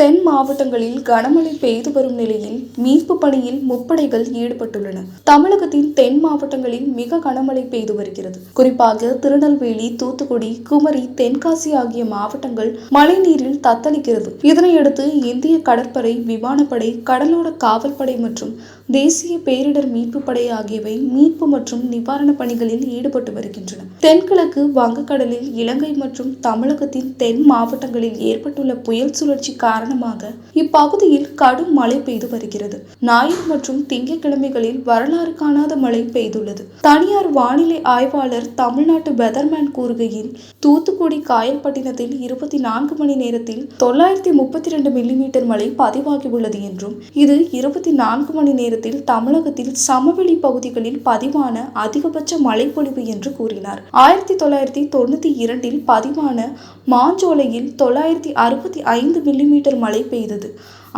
தென் மாவட்டங்களில் கனமழை பெய்து வரும் நிலையில் மீட்பு பணியில் முப்படைகள் ஈடுபட்டுள்ளன. தமிழகத்தின் தென் மாவட்டங்களில் மிக கனமழை பெய்து வருகிறது. குறிப்பாக திருநெல்வேலி தூத்துக்குடி குமரி தென்காசி ஆகிய மாவட்டங்கள் மழைநீரில் தத்தளிக்கிறது. இதனையடுத்து இந்திய கடற்படை விமானப்படை கடலோர காவல்படை மற்றும் தேசிய பேரிடர் மீட்பு படை ஆகியவை மீட்பு மற்றும் நிவாரண பணிகளில் ஈடுபட்டு வருகின்றன. தென்கிழக்கு வங்கக்கடலில் இலங்கை மற்றும் தமிழகத்தின் தென் மாவட்டங்களில் ஏற்பட்டுள்ள புயல் சுழற்சி காரணம் காரணமாக இப்பகுதியில் கடும் மழை பெய்து வருகிறது. ஞாயிறு மற்றும் திங்கட்கிழமைகளில் வரலாறு காணாத மழை பெய்துள்ளது. தனியார் வானிலை ஆய்வாளர் தமிழ்நாட்டு வெதர்மேன் கூறுகையில் தூத்துக்குடி காயல்பட்டினத்தில் இருபத்தி நான்கு மணி நேரத்தில் தொள்ளாயிரத்தி முப்பத்தி ரெண்டு மில்லிமீட்டர் மழை பதிவாகியுள்ளது என்றும் இது இருபத்தி நான்கு மணி நேரத்தில் தமிழகத்தில் சமவெளி பகுதிகளில் பதிவான அதிகபட்ச மழைப்பொழிவு என்று கூறினார். ஆயிரத்தி தொள்ளாயிரத்தி தொண்ணூத்தி இரண்டில் பதிவான மாஞ்சோலையில் தொள்ளாயிரத்தி அறுபத்தி ஐந்து மில்லிமீட்டர் மழை பெய்தது.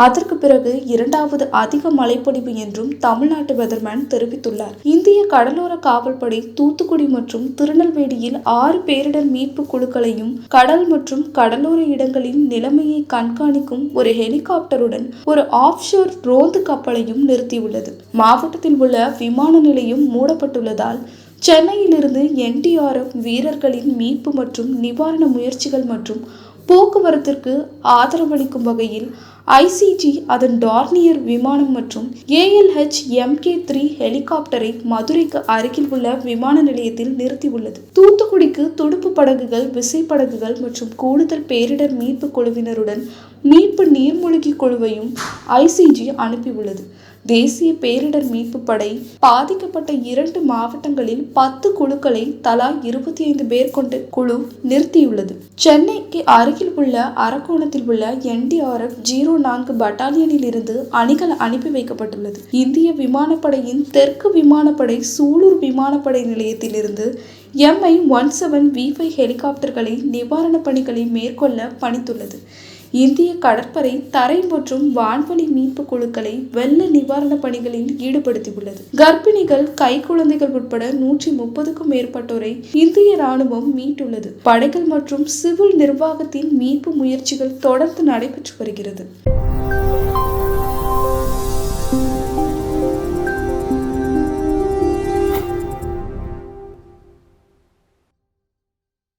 அதற்கு பிறகு இரண்டாவது அதிக மழைப்பொழிவு என்றும் தமிழ்நாட்டு வெதர்மேன் தெரிவித்துள்ளார். இந்திய கடலோர காவல்படை தூத்துக்குடி மற்றும் திருநெல்வேலியில் ஆறு பேரிடர் மீட்பு குழுக்களையும் கடல் மற்றும் கடலோர இடங்களின் நிலைமையை கண்காணிக்கும் ஒரு ஹெலிகாப்டருடன் ஒரு ஆப்ஷோர் ரோந்து கப்பலையும் நிறுத்தியுள்ளது. மாவட்டத்தில் உள்ள விமான நிலையம் மூடப்பட்டுள்ளதால் சென்னையிலிருந்து என்டிஆர்எஃப் வீரர்களின் மீட்பு மற்றும் நிவாரண முயற்சிகள் மற்றும் போக்குவரத்திற்கு ஆதரவளிக்கும் வகையில் ஐசிஜி அதன் டார்னியர் விமானம் மற்றும் ஏஎல்ஹெச் எம்கே த்ரீ ஹெலிகாப்டரை மதுரைக்கு அருகில் உள்ள விமான நிலையத்தில் நிறுத்தியுள்ளது. தூத்துக்குடிக்கு துடுப்பு படகுகள் விசைப்படகுகள் மற்றும் கூடுதல் பேரிடர் மீட்பு குழுவினருடன் மீட்பு நீர்மூழ்கி குழுவையும் ஐசிஜி அனுப்பியுள்ளது. தேசிய பேரிடர் மீட்பு படை பாதிக்கப்பட்ட இரண்டு மாவட்டங்களில் பத்து குழுக்களை தலா இருபத்தி ஐந்து பேர் கொண்ட குழு நிறுத்தியுள்ளது. சென்னைக்கு அருகில் உள்ள அரக்கோணத்தில் உள்ள என்டிஆர்எஃப் ஜீரோ நான்கு பட்டாலியனில் இருந்து அணிகள் அனுப்பி வைக்கப்பட்டுள்ளது. இந்திய விமானப்படையின் தெற்கு விமானப்படை சூலூர் விமானப்படை நிலையத்திலிருந்து MI one seven V five ஹெலிகாப்டர்களை நிவாரணப் பணிகளை மேற்கொள்ள பணித்துள்ளது. இந்திய கடற்படை தரை மற்றும் வான்வழி மீட்பு குழுக்களை வெள்ள நிவாரண பணிகளில் ஈடுபடுத்தியுள்ளது. கர்ப்பிணிகள் கைக்குழந்தைகள் உட்பட நூற்றி முப்பதுக்கும் மேற்பட்டோரை இந்திய ராணுவம் மீட்டுள்ளது. படைகள் மற்றும் சிவில் நிர்வாகத்தின் மீட்பு முயற்சிகள் தொடர்ந்து நடைபெற்று வருகிறது.